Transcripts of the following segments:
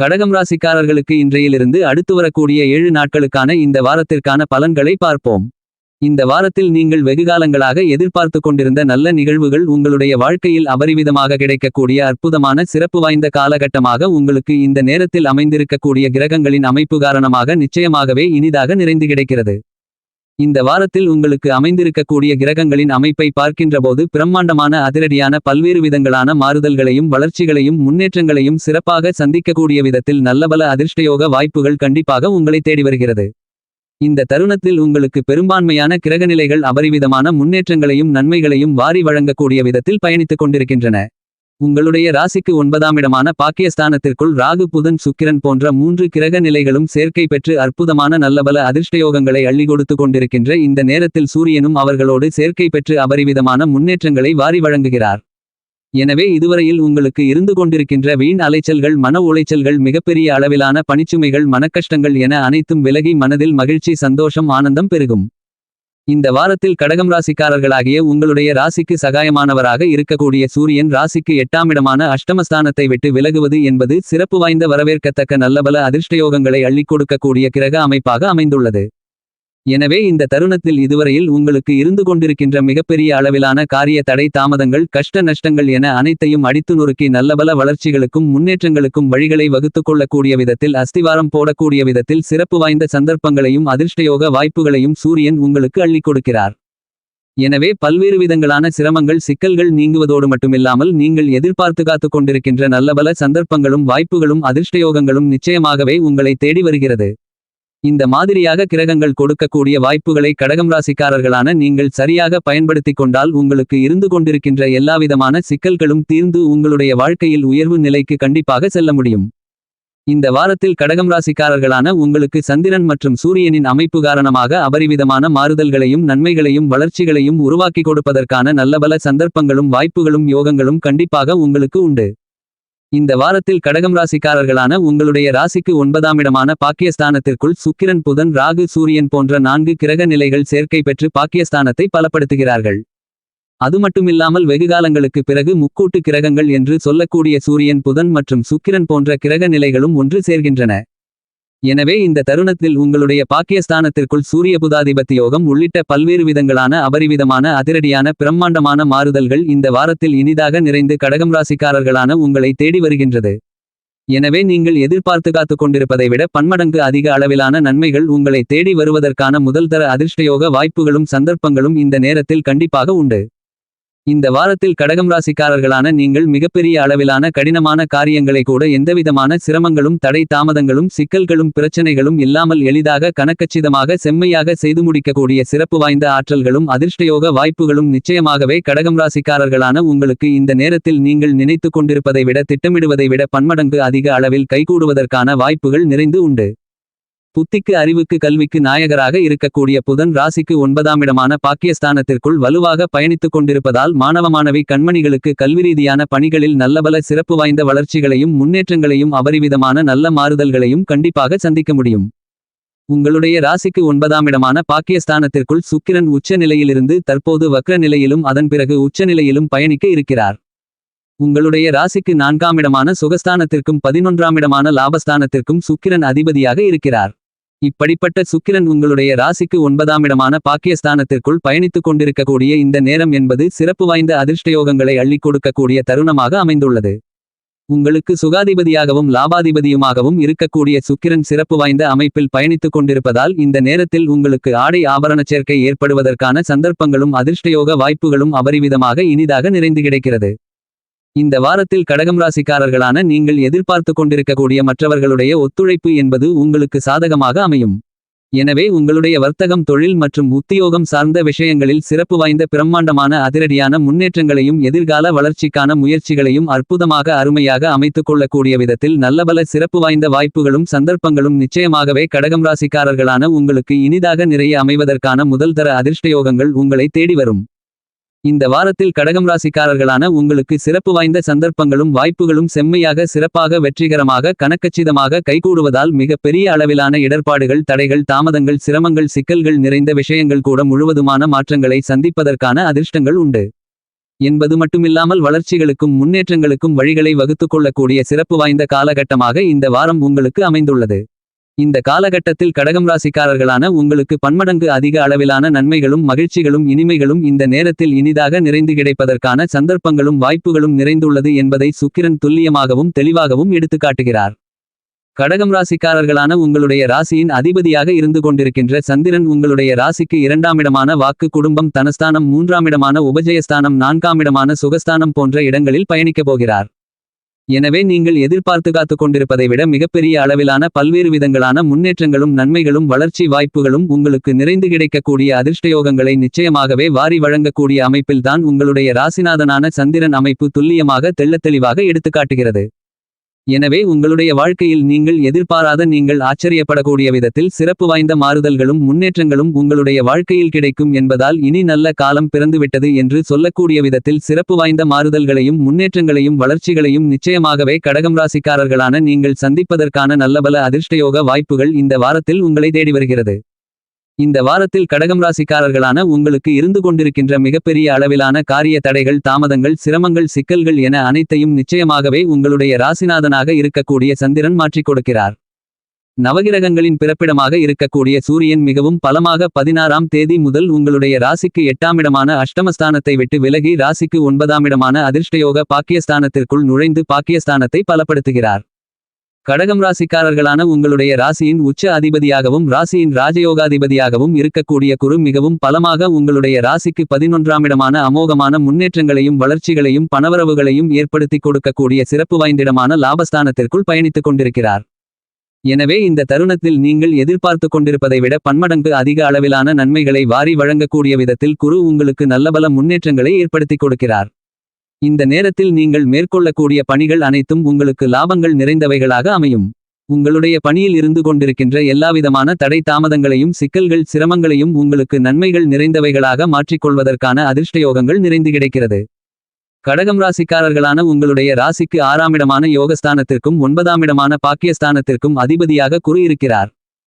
கடகம் ராசிக்காரர்களுக்கு இன்றையிலிருந்து அடுத்து வரக்கூடிய ஏழு நாட்களுக்கான இந்த வாரத்திற்கான பலன்களை பார்ப்போம். இந்த வாரத்தில் நீங்கள் வெகுகாலங்களாக எதிர்பார்த்து கொண்டிருந்த நல்ல நிகழ்வுகள் உங்களுடைய வாழ்க்கையில் அபரிவிதமாக கிடைக்கக்கூடிய அற்புதமான சிறப்பு வாய்ந்த காலகட்டமாக உங்களுக்கு இந்த நேரத்தில் அமைந்திருக்கக்கூடிய கிரகங்களின் அமைப்பு காரணமாக நிச்சயமாகவே இனிதாக நிறைந்து கிடைக்கிறது. இந்த வாரத்தில் உங்களுக்கு அமைந்திருக்கக்கூடிய கிரகங்களின் அமைப்பை பார்க்கின்றபோது பிரம்மாண்டமான அதிரடியான பல்வேறு விதங்களான மாறுதல்களையும் வளர்ச்சிகளையும் முன்னேற்றங்களையும் சிறப்பாக சந்திக்கக்கூடிய விதத்தில் நல்லபல அதிர்ஷ்டயோக வாய்ப்புகள் கண்டிப்பாக உங்களை தேடி வருகிறது. இந்த தருணத்தில் உங்களுக்கு பெரும்பான்மையான கிரகநிலைகள் அபரிவிதமான முன்னேற்றங்களையும் நன்மைகளையும் வாரி வழங்கக்கூடிய விதத்தில் பயணித்துக் கொண்டிருக்கின்றன. உங்களுடைய ராசிக்கு ஒன்பதாம் இடமான பாக்கியஸ்தானத்திற்குள் ராகு புதன் சுக்கிரன் போன்ற மூன்று கிரக நிலைகளும் சேர்க்கை பெற்று அற்புதமான நல்லபல அதிர்ஷ்டயோகங்களை அள்ளி கொடுத்து கொண்டிருக்கின்ற இந்த நேரத்தில் சூரியனும் அவர்களோடு சேர்க்கை பெற்று அபரிவிதமான முன்னேற்றங்களை வாரி வழங்குகிறார். எனவே இதுவரையில் உங்களுக்கு இருந்து கொண்டிருக்கின்ற வீண் அலைச்சல்கள் மன உளைச்சல்கள் மிகப்பெரிய அளவிலான பணிச்சுமைகள் மனக்கஷ்டங்கள் என அனைத்தும் விலகி மனதில் மகிழ்ச்சி சந்தோஷம் ஆனந்தம் பெருகும். இந்த வாரத்தில் கடகம் ராசிக்காரர்களாகிய உங்களுடைய ராசிக்கு சகாயமானவராக இருக்கக்கூடிய சூரியன் ராசிக்கு எட்டாம் இடமான அஷ்டமஸ்தானத்தை விட்டு விலகுவது என்பது சிறப்பு வாய்ந்த வரவேற்கத்தக்க நல்லபல அதிர்ஷ்டயோகங்களை அள்ளிக் கொடுக்கக்கூடிய கிரக அமைப்பாக அமைந்துள்ளது. எனவே இந்த தருணத்தில் இதுவரையில் உங்களுக்கு இருந்து கொண்டிருக்கின்ற மிகப்பெரிய அளவிலான காரிய தடை தாமதங்கள் கஷ்ட நஷ்டங்கள் என அனைத்தையும் அடித்து நொறுக்கி நல்லபல வளர்ச்சிகளுக்கும் முன்னேற்றங்களுக்கும் வழிகளை வகுத்துக் கொள்ளக்கூடிய விதத்தில் அஸ்திவாரம் போடக்கூடிய விதத்தில் சிறப்பு வாய்ந்த சந்தர்ப்பங்களையும் அதிர்ஷ்டயோக வாய்ப்புகளையும் சூரியன் உங்களுக்கு அள்ளிக் கொடுக்கிறார். எனவே பல்வேறு விதங்களான சிரமங்கள் சிக்கல்கள் நீங்குவதோடு மட்டுமில்லாமல் நீங்கள் எதிர்பார்த்து காத்துக் கொண்டிருக்கின்ற நல்லபல சந்தர்ப்பங்களும் வாய்ப்புகளும் அதிர்ஷ்டயோகங்களும் நிச்சயமாகவே உங்களை தேடி வருகிறது. இந்த மாதிரியாக கிரகங்கள் கொடுக்கக்கூடிய வாய்ப்புகளை கடகம் ராசிக்காரர்களான நீங்கள் சரியாக பயன்படுத்திக் கொண்டால் உங்களுக்கு இருந்து கொண்டிருக்கின்ற எல்லாவிதமான சிக்கல்களும் தீர்ந்து உங்களுடைய வாழ்க்கையில் உயர்வு நிலைக்கு கண்டிப்பாக செல்ல முடியும். இந்த வாரத்தில் கடகம் ராசிக்காரர்களான உங்களுக்கு சந்திரன் மற்றும் சூரியனின் அமைப்பு காரணமாக அபரிவிதமான மாறுதல்களையும் நன்மைகளையும் வளர்ச்சிகளையும் உருவாக்கி கொடுப்பதற்கான நல்லபல சந்தர்ப்பங்களும் வாய்ப்புகளும் யோகங்களும் கண்டிப்பாக உங்களுக்கு உண்டு. இந்த வாரத்தில் கடகம் ராசிக்காரர்களான உங்களுடைய ராசிக்கு ஒன்பதாம் இடமான பாக்கியஸ்தானத்திற்குள் சுக்கிரன் புதன் ராகு சூரியன் போன்ற நான்கு கிரக நிலைகள் சேர்க்கை பெற்று பாக்கியஸ்தானத்தை பலப்படுத்துகிறார்கள். அது மட்டுமில்லாமல் வெகுகாலங்களுக்கு பிறகு முக்கூட்டு கிரகங்கள் என்று சொல்லக்கூடிய சூரியன் புதன் மற்றும் சுக்கிரன் போன்ற கிரக நிலைகளும் ஒன்று சேர்கின்றன. எனவே இந்த தருணத்தில் உங்களுடைய பாக்கியஸ்தானத்திற்குள் சூரிய புதாதிபத்தி யோகம் உள்ளிட்ட பல்வேறு விதங்களான அபரிவிதமான அதிரடியான பிரம்மாண்டமான மாறுதல்கள் இந்த வாரத்தில் இனிதாக நிறைந்து கடகம் ராசிக்காரர்களான உங்களை தேடி வருகின்றது. எனவே நீங்கள் எதிர்பார்த்து காத்துக் கொண்டிருப்பதை விட பன்மடங்கு அதிக அளவிலான நன்மைகள் உங்களை தேடி வருவதற்கான முதல்தர அதிர்ஷ்டயோக வாய்ப்புகளும் சந்தர்ப்பங்களும் இந்த நேரத்தில் கண்டிப்பாக உண்டு. இந்த வாரத்தில் கடகம் ராசிக்காரர்களான நீங்கள் மிகப்பெரிய அளவிலான கடினமான காரியங்களை கூட எந்தவிதமான சிரமங்களும் தடை தாமதங்களும் சிக்கல்களும் பிரச்சனைகளும் இல்லாமல் எளிதாக கணக்கச்சிதமாக செம்மையாக செய்து முடிக்கக்கூடிய சிறப்பு வாய்ந்த ஆற்றல்களும் அதிர்ஷ்டயோக வாய்ப்புகளும் நிச்சயமாகவே கடகம் ராசிக்காரர்களான உங்களுக்கு இந்த நேரத்தில் நீங்கள் நினைத்துக் கொண்டிருப்பதை விட திட்டமிடுவதை விட பன்மடங்கு அதிக அளவில் கைகூடுவதற்கான வாய்ப்புகள் நிறைந்து உண்டு. புத்திக்கு அறிவுக்கு கல்விக்கு நாயகராக இருக்கக்கூடிய புதன் ராசிக்கு ஒன்பதாம் இடமான பாக்கியஸ்தானத்திற்குள் வலுவாக பயணித்துக் கொண்டிருப்பதால் மாணவ மாணவி கண்மணிகளுக்கு கல்விரீதியான பணிகளில் நல்லபல சிறப்பு வாய்ந்த வளர்ச்சிகளையும் முன்னேற்றங்களையும் அபரிவிதமான நல்ல மாறுதல்களையும் கண்டிப்பாக சந்திக்க முடியும். உங்களுடைய ராசிக்கு ஒன்பதாம் இடமான பாக்கியஸ்தானத்திற்குள் சுக்கிரன் உச்ச நிலையிலிருந்து தற்போது வக்ர நிலையிலும் அதன் பிறகு உச்ச நிலையிலும் பயணிக்க இருக்கிறார். உங்களுடைய ராசிக்கு நான்காம் இடமான சுகஸ்தானத்திற்கும் பதினொன்றாம் இடமான லாபஸ்தானத்திற்கும் சுக்கிரன் அதிபதியாக இருக்கிறார். இப்படிப்பட்ட சுக்கிரன் உங்களுடைய ராசிக்கு ஒன்பதாம் இடமான பாக்கியஸ்தானத்திற்குள் பயணித்துக் கொண்டிருக்கக்கூடிய இந்த நேரம் என்பது சிறப்பு வாய்ந்த அதிர்ஷ்டயோகங்களை அள்ளிக் கொடுக்கக்கூடிய தருணமாக அமைந்துள்ளது. உங்களுக்கு சுகாதிபதியாகவும் லாபாதிபதியுமாகவும் இருக்கக்கூடிய சுக்கிரன் சிறப்பு வாய்ந்த அமைப்பில் பயணித்துக் கொண்டிருப்பதால் இந்த நேரத்தில் உங்களுக்கு ஆடை ஆபரணச் சேர்க்கை ஏற்படுவதற்கான சந்தர்ப்பங்களும் அதிர்ஷ்டயோக வாய்ப்புகளும் அபரிவிதமாக இனிதாக நிறைந்து கிடைக்கிறது. இந்த வாரத்தில் கடகம் ராசிக்காரர்களான நீங்கள் எதிர்பார்த்து கொண்டிருக்கக்கூடிய மற்றவர்களுடைய ஒத்துழைப்பு என்பது உங்களுக்கு சாதகமாக அமையும். எனவே உங்களுடைய வர்த்தகம் தொழில் மற்றும் உத்தியோகம் சார்ந்த விஷயங்களில் சிறப்பு வாய்ந்த பிரம்மாண்டமான அதிரடியான முன்னேற்றங்களையும் எதிர்கால வளர்ச்சிக்கான முயற்சிகளையும் அற்புதமாக அருமையாக அமைத்துக் கொள்ளக்கூடிய விதத்தில் நல்லபல சிறப்பு வாய்ந்த வாய்ப்புகளும் சந்தர்ப்பங்களும் நிச்சயமாகவே கடகம் ராசிக்காரர்களான உங்களுக்கு இனிதாக நிறைய அமைவதற்கான முதல்தர அதிர்ஷ்டயோகங்கள் உங்களை தேடி வரும். இந்த வாரத்தில் கடகம் ராசிக்காரர்களான உங்களுக்கு சிறப்பு வாய்ந்த சந்தர்ப்பங்களும் வாய்ப்புகளும் செம்மையாக சிறப்பாக வெற்றிகரமாக கணக்கச்சிதமாக கைகூடுவதால் மிக பெரிய அளவிலான இடர்பாடுகள் தடைகள் தாமதங்கள் சிரமங்கள் சிக்கல்கள் நிறைந்த விஷயங்கள் கூட முழுவதுமான மாற்றங்களை சந்திப்பதற்கான அதிர்ஷ்டங்கள் உண்டு. என்பது மட்டுமில்லாமல் வளர்ச்சிகளுக்கும் முன்னேற்றங்களுக்கும் வழிகளை வகுத்துக் கொள்ளக்கூடிய சிறப்பு வாய்ந்த காலகட்டமாக இந்த வாரம் உங்களுக்கு அமைந்துள்ளது. இந்த காலகட்டத்தில் கடகம் ராசிக்காரர்களான உங்களுக்கு பன்மடங்கு அதிக அளவிலான நன்மைகளும் மகிழ்ச்சிகளும் இனிமைகளும் இந்த நேரத்தில் இனிதாக நிறைந்து கிடைப்பதற்கான சந்தர்ப்பங்களும் வாய்ப்புகளும் நிறைந்துள்ளது என்பதை சுக்கிரன் துல்லியமாகவும் தெளிவாகவும் எடுத்துக்காட்டுகிறார். கடகம் ராசிக்காரர்களான உங்களுடைய ராசியின் அதிபதியாக இருந்து கொண்டிருக்கின்ற சந்திரன் உங்களுடைய ராசிக்கு இரண்டாமிடமான வாக்கு குடும்பம் தனஸ்தானம் மூன்றாமிடமான உபஜயஸ்தானம் நான்காமிடமான சுகஸ்தானம் போன்ற இடங்களில் பயணிக்கப் போகிறார். எனவே நீங்கள் எதிர்பார்த்து காத்து கொண்டிருப்பதை விட மிகப்பெரிய அளவிலான பல்வேறு விதங்களான முன்னேற்றங்களும் நன்மைகளும் வளர்ச்சி வாய்ப்புகளும் உங்களுக்கு நிறைந்து கிடைக்கக்கூடிய அதிர்ஷ்டயோகங்களை நிச்சயமாகவே வாரி வழங்கக்கூடிய அமைப்பில்தான் உங்களுடைய ராசிநாதனான சந்திரன் அமைப்பு துல்லியமாக தெள்ளத்தெளிவாக எடுத்துக்காட்டுகிறது. எனவே உங்களுடைய வாழ்க்கையில் நீங்கள் எதிர்பாராத நீங்கள் ஆச்சரியப்படக்கூடிய விதத்தில் சிறப்பு வாய்ந்த மாறுதல்களும் முன்னேற்றங்களும் உங்களுடைய வாழ்க்கையில் கிடைக்கும் என்பதால் இனி நல்ல காலம் பிறந்துவிட்டது என்று சொல்லக்கூடிய விதத்தில் சிறப்பு வாய்ந்த மாறுதல்களையும் முன்னேற்றங்களையும் வளர்ச்சிகளையும் நிச்சயமாகவே கடகம் ராசிக்காரர்களான நீங்கள் சந்திப்பதற்கான நல்லபல அதிர்ஷ்டயோக வாய்ப்புகள் இந்த வாரத்தில் உங்களை தேடி வருகிறது. இந்த வாரத்தில் கடகம் ராசிக்காரர்களான உங்களுக்கு இருந்து கொண்டிருக்கின்ற மிகப்பெரிய அளவிலான காரிய தடைகள் தாமதங்கள் சிரமங்கள் சிக்கல்கள் என அனைத்தையும் நிச்சயமாகவே உங்களுடைய ராசிநாதனாக இருக்கக்கூடிய சந்திரன் மாற்றிக் கொடுக்கிறார். நவகிரகங்களின் பிறப்பிடமாக இருக்கக்கூடிய சூரியன் மிகவும் பலமாக பதினாறாம் தேதி முதல் உங்களுடைய ராசிக்கு எட்டாமிடமான அஷ்டமஸ்தானத்தை விட்டு விலகி ராசிக்கு ஒன்பதாமிடமான அதிர்ஷ்டயோக பாக்கியஸ்தானத்திற்குள் நுழைந்து பாக்கியஸ்தானத்தை பலப்படுத்துகிறார். கடகம் ராசிக்காரர்களான உங்களுடைய ராசியின் உச்ச அதிபதியாகவும் ராசியின் ராஜயோகாதிபதியாகவும் இருக்கக்கூடிய குரு மிகவும் பலமாக உங்களுடைய ராசிக்கு பதினொன்றாம் இடமான அமோகமான முன்னேற்றங்களையும் வளர்ச்சிகளையும் பணவரவுகளையும் ஏற்படுத்திக் கொடுக்கக்கூடிய சிறப்பு வாய்ந்திடமான லாபஸ்தானத்திற்குள் பயணித்துக் கொண்டிருக்கிறார். எனவே இந்த தருணத்தில் நீங்கள் எதிர்பார்த்து கொண்டிருப்பதை விட பன்மடங்கு அதிக அளவிலான நன்மைகளை வாரி வழங்கக்கூடிய விதத்தில் குரு உங்களுக்கு நல்லபல முன்னேற்றங்களை ஏற்படுத்திக் கொடுக்கிறார். இந்த நேரத்தில் நீங்கள் மேற்கொள்ளக்கூடிய பணிகள் அனைத்தும் உங்களுக்கு லாபங்கள் நிறைந்தவைகளாக அமையும். உங்களுடைய பணியில் இருந்து கொண்டிருக்கின்ற எல்லாவிதமான தடை தாமதங்களையும் சிக்கல்கள் சிரமங்களையும் உங்களுக்கு நன்மைகள் நிறைந்தவைகளாக மாற்றிக்கொள்வதற்கான அதிர்ஷ்டயோகங்கள் நிறைந்து கிடைக்கிறது. கடகம் ராசிக்காரர்களான உங்களுடைய ராசிக்கு ஆறாமிடமான யோகஸ்தானத்திற்கும் ஒன்பதாமிடமான பாக்கியஸ்தானத்திற்கும் அதிபதியாக குறு இருக்கிறார்.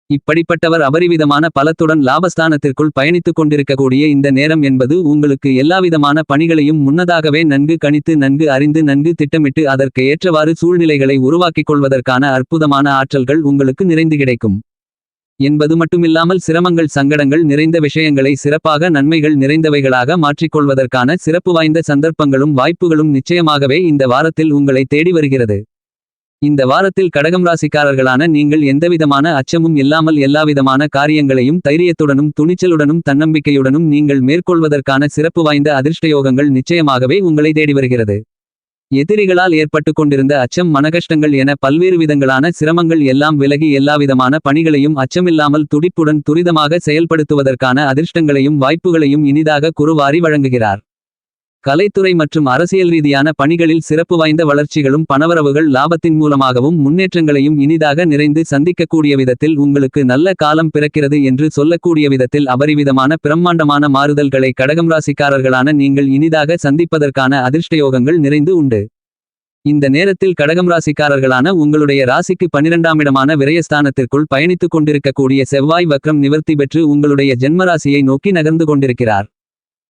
இப்படிப்பட்டவர் அபரிவிதமான பலத்துடன் லாபஸ்தானத்திற்குள் பயணித்துக் கொண்டிருக்கக்கூடிய இந்த நேரம் என்பது உங்களுக்கு எல்லாவிதமான பணிகளையும் முன்னதாகவே நன்கு கணித்து நன்கு அறிந்து நன்கு திட்டமிட்டு அதற்கு ஏற்றவாறு சூழ்நிலைகளை உருவாக்கிக் கொள்வதற்கான அற்புதமான ஆற்றல்கள் உங்களுக்கு நிறைந்து கிடைக்கும். என்பது மட்டுமில்லாமல் சிரமங்கள் சங்கடங்கள் நிறைந்த விஷயங்களை சிறப்பாக நன்மைகள் நிறைந்தவைகளாக மாற்றிக்கொள்வதற்கான சிறப்பு வாய்ந்த சந்தர்ப்பங்களும் வாய்ப்புகளும் நிச்சயமாகவே இந்த வாரத்தில் உங்களை தேடி வருகிறது. இந்த வாரத்தில் கடகம் ராசிக்காரர்களான நீங்கள் எந்தவிதமான அச்சமும் இல்லாமல் எல்லாவிதமான காரியங்களையும் தைரியத்துடனும் துணிச்சலுடனும் தன்னம்பிக்கையுடனும் நீங்கள் மேற்கொள்வதற்கான சிறப்பு வாய்ந்த அதிர்ஷ்டயோகங்கள் நிச்சயமாகவே உங்களை தேடி வருகிறது. எதிரிகளால் ஏற்பட்டு கொண்டிருந்த அச்சம் மனகஷ்டங்கள் என பல்வேறு விதங்களான சிரமங்கள் எல்லாம் விலகி எல்லாவிதமான பணிகளையும் அச்சமில்லாமல் துடிப்புடன் துரிதமாக செயல்படுத்துவதற்கான அதிர்ஷ்டங்களையும் வாய்ப்புகளையும் இனிதாக குறுவாரி வழங்குகிறார். கலைத்துறை மற்றும் அரசியல் ரீதியான பணிகளில் சிறப்பு வாய்ந்த வளர்ச்சிகளும் பணவரவுகள் லாபத்தின் மூலமாகவும் முன்னேற்றங்களையும் இனிதாக நிறைந்து சந்திக்கக்கூடிய விதத்தில் உங்களுக்கு நல்ல காலம் பிறக்கிறது என்று சொல்லக்கூடிய விதத்தில் அபரிவிதமான பிரம்மாண்டமான மாறுதல்களை கடகம் ராசிக்காரர்களான நீங்கள் இனிதாக சந்திப்பதற்கான அதிர்ஷ்டயோகங்கள் நிறைந்து உண்டு. இந்த நேரத்தில் கடகம் ராசிக்காரர்களான உங்களுடைய ராசிக்கு பனிரெண்டாம் இடமான விரயஸ்தானத்திற்குள் பயணித்துக் கொண்டிருக்கக்கூடிய செவ்வாய் வக்ரம் நிவர்த்தி பெற்று உங்களுடைய ஜென்மராசியை நோக்கி நகர்ந்து கொண்டிருக்கிறார்.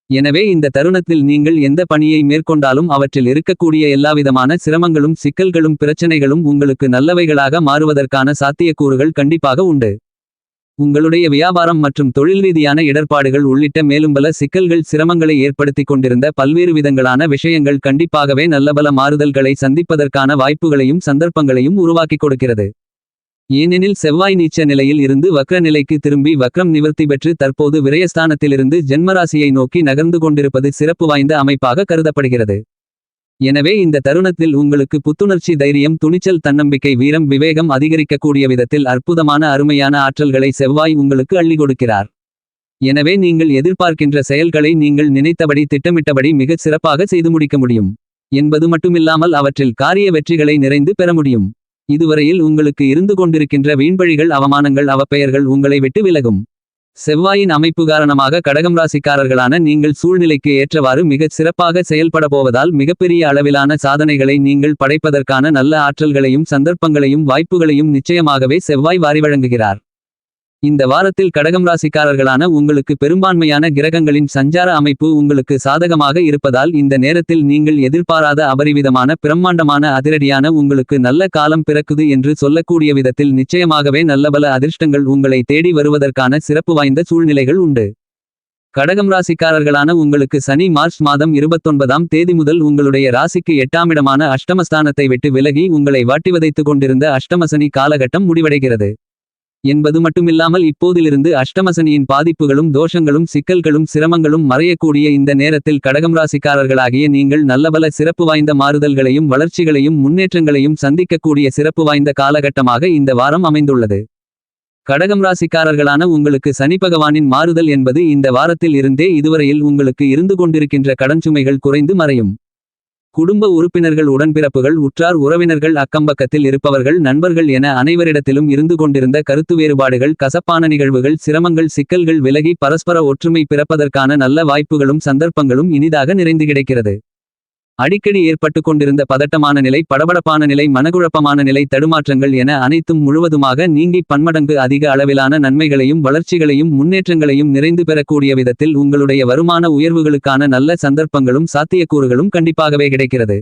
எனவே இந்த தருணத்தில் நீங்கள் எந்த பணியை மேற்கொண்டாலும் அவற்றில் இருக்கக்கூடிய எல்லாவிதமான சிரமங்களும் சிக்கல்களும் பிரச்சனைகளும் உங்களுக்கு நல்லவைகளாக மாறுவதற்கான சாத்தியக்கூறுகள் கண்டிப்பாக உண்டு. உங்களுடைய வியாபாரம் மற்றும் தொழில் ரீதியான இடர்பாடுகள் உள்ளிட்ட மேலும் பல சிக்கல்கள் சிரமங்களை ஏற்படுத்திக் கொண்டிருந்த பல்வேறு விதங்களான விஷயங்கள் கண்டிப்பாகவே நல்லபல மாறுதல்களை சந்திப்பதற்கான வாய்ப்புகளையும் சந்தர்ப்பங்களையும் உருவாக்கிக் கொடுக்கிறது. ஏனெனில் செவ்வாய் நீச்ச நிலையில் இருந்து வக்ர நிலைக்கு திரும்பி வக்ரம் நிவர்த்தி பெற்று தற்போது விரயஸ்தானத்திலிருந்து ஜென்மராசியை நோக்கி நகர்ந்து கொண்டிருப்பது சிறப்பு வாய்ந்த அமைப்பாக கருதப்படுகிறது. எனவே இந்த தருணத்தில் உங்களுக்கு புத்துணர்ச்சி தைரியம் துணிச்சல் தன்னம்பிக்கை வீரம் விவேகம் அதிகரிக்கக்கூடிய விதத்தில் அற்புதமான அருமையான ஆற்றல்களை செவ்வாய் உங்களுக்கு அள்ளி கொடுக்கிறார். எனவே நீங்கள் எதிர்பார்க்கின்ற செயல்களை நீங்கள் நினைத்தபடி திட்டமிட்டபடி மிகச் சிறப்பாக செய்து முடிக்க முடியும். என்பது மட்டுமில்லாமல் அவற்றில் காரிய வெற்றிகளை நிறைந்து பெற முடியும். இதுவரையில் உங்களுக்கு இருந்து கொண்டிருக்கின்ற வீண்பழிகள் அவமானங்கள் அவப்பெயர்கள் உங்களை விட்டு விலகும். செவ்வாயின் அமைப்பு காரணமாக கடகம் ராசிக்காரர்களான நீங்கள் சூழ்நிலைக்கு ஏற்றவாறு மிகச் சிறப்பாக செயல்பட போவதால் மிகப்பெரிய அளவிலான சாதனைகளை நீங்கள் படைப்பதற்கான நல்ல ஆற்றல்களையும் சந்தர்ப்பங்களையும் வாய்ப்புகளையும் நிச்சயமாகவே செவ்வாய் வாரி வழங்குகிறார். இந்த வாரத்தில் கடகம் ராசிக்காரர்களான உங்களுக்கு பெரும்பான்மையான கிரகங்களின் சஞ்சார அமைப்பு உங்களுக்கு சாதகமாக இருப்பதால் இந்த நேரத்தில் நீங்கள் எதிர்பாராத அபரிவிதமான பிரம்மாண்டமான அதிரடியான உங்களுக்கு நல்ல காலம் பிறக்குது என்று சொல்லக்கூடிய விதத்தில் நிச்சயமாகவே நல்லபல அதிர்ஷ்டங்கள் உங்களை தேடி வருவதற்கான சிறப்பு வாய்ந்த சூழ்நிலைகள் உண்டு. கடகம் ராசிக்காரர்களான உங்களுக்கு சனி மார்ச் மாதம் இருபத்தொன்பதாம் தேதி முதல் உங்களுடைய ராசிக்கு எட்டாமிடமான அஷ்டமஸ்தானத்தை விட்டு விலகி உங்களை வாட்டி வதைத்துக் கொண்டிருந்த அஷ்டமசனி காலகட்டம் முடிவடைகிறது. என்பது மட்டுமில்லாமல் இப்போதிலிருந்து அஷ்டமசனியின் பாதிப்புகளும் தோஷங்களும் சிக்கல்களும் சிரமங்களும் மறையக்கூடிய இந்த நேரத்தில் கடகம் ராசிக்காரர்களாகிய நீங்கள் நல்லபல சிறப்பு வாய்ந்த மாறுதல்களையும் வளர்ச்சிகளையும் முன்னேற்றங்களையும் சந்திக்கக்கூடிய சிறப்பு வாய்ந்த காலகட்டமாக இந்த வாரம் அமைந்துள்ளது. கடகம் ராசிக்காரர்களான உங்களுக்கு சனி பகவானின் மாறுதல் என்பது இந்த வாரத்தில் இருந்தே இதுவரையில் உங்களுக்கு இருந்து கொண்டிருக்கின்ற கடன்சுமைகள் குறைந்து மறையும். குடும்ப உறுப்பினர்கள் உடன்பிறப்புகள் உற்றார் உறவினர்கள் அக்கம்பக்கத்தில் இருப்பவர்கள் நண்பர்கள் என அனைவரிடத்திலும் இருந்து கொண்டிருந்த கருத்து வேறுபாடுகள் கசப்பான நிகழ்வுகள் சிரமங்கள் சிக்கல்கள் விலகி பரஸ்பர ஒற்றுமை பிறப்பதற்கான நல்ல வாய்ப்புகளும் சந்தர்ப்பங்களும் இனிதாக நிறைந்து கிடைக்கிறது. அடிக்கடி ஏற்பட்டு கொண்டிருந்த பதட்டமான நிலை படபடப்பான நிலை மனக்குழப்பமான நிலை தடுமாற்றங்கள் என அனைத்தும் முழுவதுமாக நீங்கி பன்மடங்கு அதிக அளவிலான நன்மைகளையும் வளர்ச்சிகளையும் முன்னேற்றங்களையும் நிறைந்து பெறக்கூடிய விதத்தில் உங்களுடைய வருமான உயர்வுகளுக்கான நல்ல சந்தர்ப்பங்களும் சாத்தியக்கூறுகளும் கண்டிப்பாகவே கிடைக்கிறது.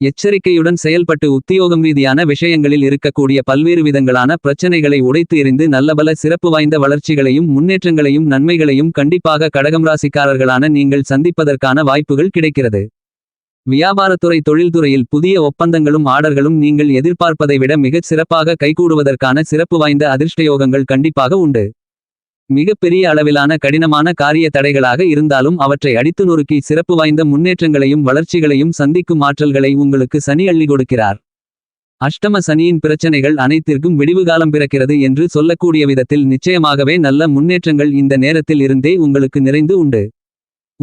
எச்சரிக்கையுடன் செயல்பட்டு உத்தியோகம் ரீதியான விஷயங்களில் இருக்கக்கூடிய பல்வேறு விதங்களான பிரச்சனைகளை உடைத்து எறிந்து நல்லபல சிறப்பு வாய்ந்த வளர்ச்சிகளையும் முன்னேற்றங்களையும் நன்மைகளையும் கண்டிப்பாக கடகம் ராசிக்காரர்களான நீங்கள் சந்திப்பதற்கான வாய்ப்புகள் கிடைக்கிறது. வியாபாரத்துறை தொழில்துறையில் புதிய ஒப்பந்தங்களும் ஆர்டர்களும் நீங்கள் எதிர்பார்ப்பதை விட மிகச் சிறப்பாக கைகூடுவதற்கான சிறப்பு வாய்ந்த அதிர்ஷ்டயோகங்கள் கண்டிப்பாக உண்டு. மிகப்பெரிய அளவிலான கடினமான காரிய தடைகளாக இருந்தாலும் அவற்றை அடித்து நொறுக்கி சிறப்பு வாய்ந்த முன்னேற்றங்களையும் வளர்ச்சிகளையும் சந்திக்கும் ஆற்றல்களை உங்களுக்கு சனி அள்ளி கொடுக்கிறார். அஷ்டம சனியின் பிரச்சனைகள் அனைத்திற்கும் விடிவுகாலம் பிறக்கிறது என்று சொல்லக்கூடிய விதத்தில் நிச்சயமாகவே நல்ல முன்னேற்றங்கள் இந்த நேரத்தில் இருந்தே உங்களுக்கு நிறைந்து உண்டு.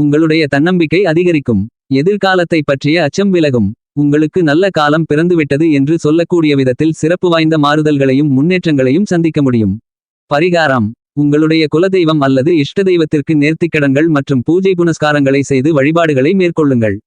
உங்களுடைய தன்னம்பிக்கை அதிகரிக்கும். எதிர்காலத்தை பற்றிய அச்சம் விலகும். உங்களுக்கு நல்ல காலம் பிறந்துவிட்டது என்று சொல்லக்கூடிய விதத்தில் சிறப்பு வாய்ந்த மாறுதல்களையும் முன்னேற்றங்களையும் சந்திக்க முடியும். பரிகாரம். உங்களுடைய குலதெய்வம் அல்லது இஷ்ட தெய்வத்திற்கு நேர்த்திக்கடன்கள் மற்றும் பூஜை புனஸ்காரங்களை செய்து வழிபாடுகளை மேற்கொள்ளுங்கள்.